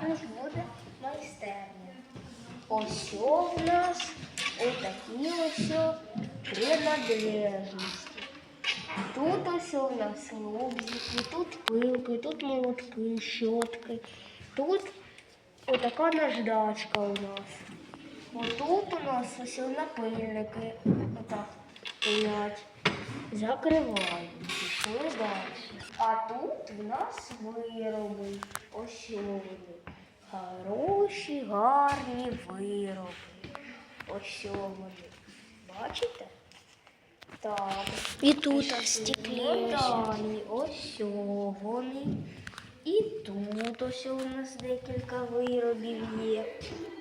зараз буде майстерня. Ось в нас отакі ось принадлежності. Тут ось у нас лобзики, тут пилки, тут молотки, щотки, тут отака наждачка у нас. Отут у нас ось напильники. Отак стоять. Закриваємо. Пішли далі. А тут в нас вироби. Ось вони. Хороші, гарні вироби. Ось вони. Бачите? Так. І тут стеклі. Далі. Ось вони. І тут ось у нас декілька виробів є.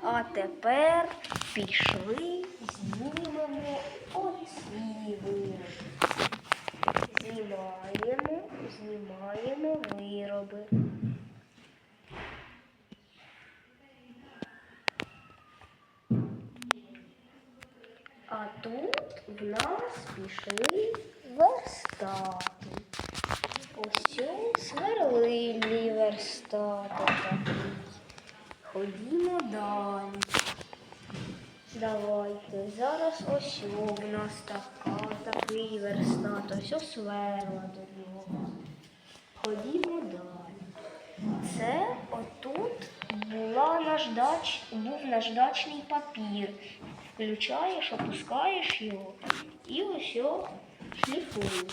А тепер пішли, знімемо оці вироби. Знімаємо, знімаємо вироби. А тут в нас пішли верстати. Ось о, сверлильний верстат. Ходімо далі. Давайте. Зараз ось в нас така, такий верстат. Ось о сверла до нього. Ходімо далі. Це отут була наждач, був наждачний папір. Включаєш, опускаєш його і ось о шліфуєш.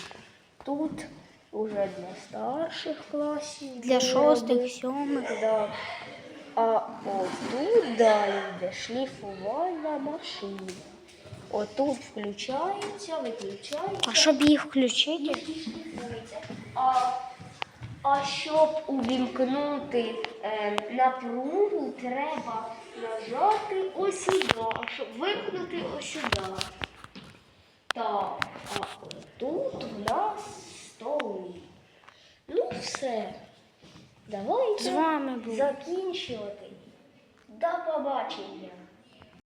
Тут уже для старших класів. Для шостих, сьомих. Да. А отут далі йде шліфувальна машина. Отут включається, виключається. А щоб їх включити? А, а щоб увімкнути е, напругу, треба нажати ось сюди, щоб вимкнути ось сюди. Так, а тут в нас стоїть. Ну все. Давайте З вами був закінчувати. До побачення.